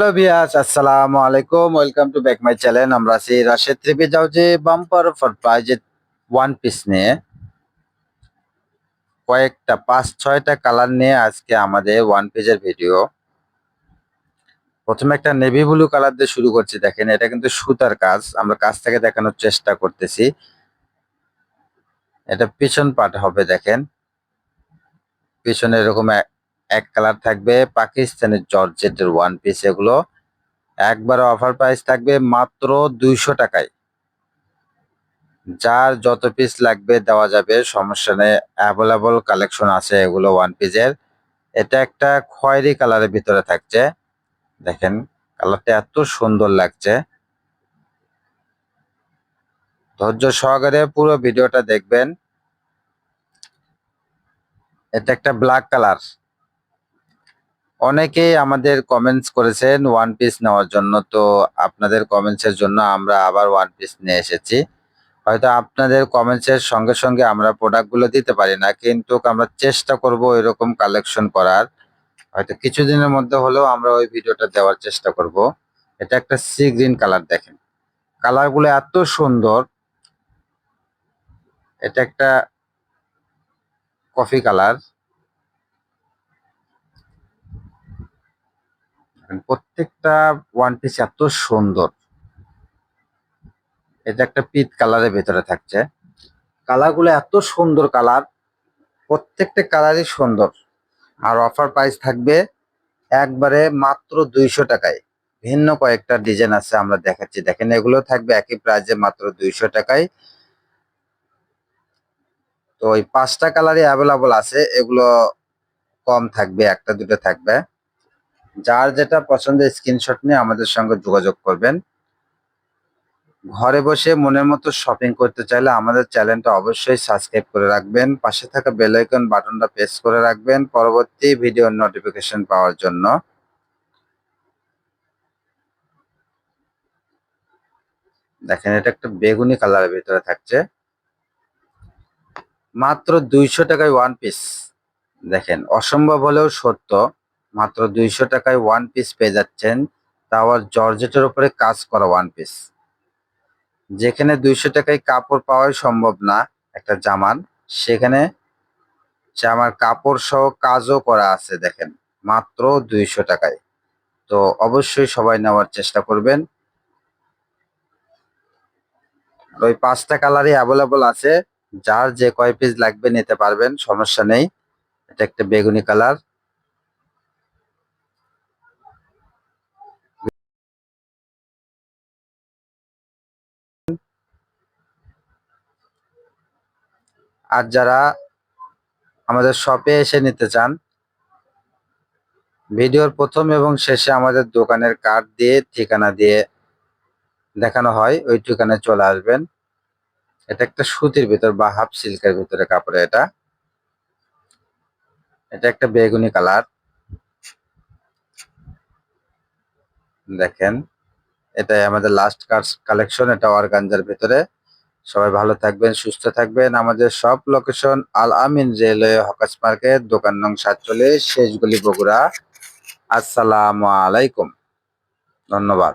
Hello viewers আসসালামু আলাইকুম। Welcome to back my channel আমরা আছি রাশেদ ট্রিপে যাও যে বাম্পার অফার প্রাইজে ওয়ান পিস নিয়ে। কয়েকটা, পাঁচ, ছয়টা কালার নিয়ে আজকে আমাদের ওয়ান পিসের ভিডিও প্রথমে একটা নেভি ব্লু কালার দিয়ে শুরু করছি, দেখেন, এটা কিন্তু সুতার কাজ। আমরা কাজ থেকে দেখানোর চেষ্টা করতেছি। এটা পিছন পাট হবে, দেখেন। পিছনে এরকম এক- কালার থাকবে পাকিস্তানের জর্জেটের ওয়ান পিস এগুলো। একবার অফার প্রাইস থাকবে মাত্র দুইশো টাকায়। যার যত পিস লাগবে দেওয়া যাবে, সমস্যা নেই। অ্যাভেলেবল কালেকশন আছে এগুলো ওয়ান পিসের এটা একটা খয়েরি কালারের ভিতরে থাকছে। দেখেন, কালারটা এত সুন্দর লাগছে। ধৈর্য সহকারে পুরো ভিডিওটা দেখবেন। এটা একটা ব্ল্যাক কালার অনেকেই আমাদের কমেন্টস করেছেন ওয়ান পিস নেওয়ার জন্য, তো আপনাদের কমেন্টসের জন্য আমরা আবার ওয়ান পিস নিয়ে এসেছি। হয়তো আপনাদের কমেন্টসের সঙ্গে সঙ্গে আমরা প্রোডাক্টগুলো দিতে পারি না, কিন্তু আমরা চেষ্টা করব এরকম কালেকশন করার। হয়তো কিছুদিনের মধ্যে হলেও আমরা ওই ভিডিওটা দেওয়ার চেষ্টা করব। এটা একটা সি গ্রিন কালার দেখেন। কালারগুলো এত সুন্দর। এটা একটা কফি কালার প্রত্যেকটা ওয়ান পিস এত সুন্দর। এটা একটা পিত কালারের ভেতরে থাকছে। কালারগুলো এত সুন্দর কালার, প্রত্যেকটা কালারই সুন্দর। আর অফার প্রাইস থাকবে একবারে মাত্র দুইশো টাকায়। ভিন্ন কয়েকটা ডিজাইন আছে, আমরা দেখাচ্ছি। দেখেন, এগুলো থাকবে একই প্রাইসে মাত্র দুইশো টাকায়। তো ওই পাঁচটা কালারই অ্যাভেলেবল আছে, এগুলো কম থাকবে, একটা দুটো থাকবে। যার যেটা পছন্দের স্ক্রিনশট নিয়ে আমাদের সঙ্গে যোগাযোগ করবেন। ঘরে বসে মনের মতো শপিং করতে চাইলে আমাদের চ্যানেলটা অবশ্যই সাবস্ক্রাইব করে রাখবেন। পাশে থাকা বেল আইকন বাটনটা প্রেস করে রাখবেন পরবর্তী ভিডিওর নোটিফিকেশন পাওয়ার জন্য। দেখেন, এটা একটা বেগুনি কালারের ভিতরে থাকছে। মাত্র দুইশো টাকায় ওয়ান পিস দেখেন, অসম্ভব হলেও সত্য। মাত্র দুইশো টাকায় ওয়ান পিস পেয়ে যাচ্ছেন। তাও আর জর্জেটের উপরে কাজ করা ওয়ান পিস যেখানে দুইশো টাকায় কাপড় পাওয়াই সম্ভব না একটা জামার সেখানে জামার কাপড় সহ কাজও করা আছে দেখেন, মাত্র দুইশো টাকায়। তো অবশ্যই সবাই নেওয়ার চেষ্টা করবেন। ওই পাঁচটা কালারই অ্যাভেলেবল আছে। যার যে কয় পিস লাগবে নিতে পারবেন, সমস্যা নেই। এটা একটা বেগুনি কালার। আর যারা আমাদের শপে এসে নিতে চান, ভিডিওর প্রথম এবং শেষে আমাদের দোকানের কার্ড দিয়ে, ঠিকানা দিয়ে দেখানো হয়, ওই ঠিকানায় চলে আসবেন। এটা একটা সুতির ভিতর বা হাফ সিল্কের ভিতরে কাপড়ে এটা। এটা একটা বেগুনি কালার। দেখেন, এটাই আমাদের লাস্ট কালেকশন এটা অর্গানজার ভিতরে। সবাই ভালো থাকবেন, সুস্থ থাকবেন। আমাদের সব location Al Amin railway hawkers market, দোকান নং সাতচল্লিশ, শেষগুলি বগুড়া। আসসালামু আলাইকুম। ধন্যবাদ।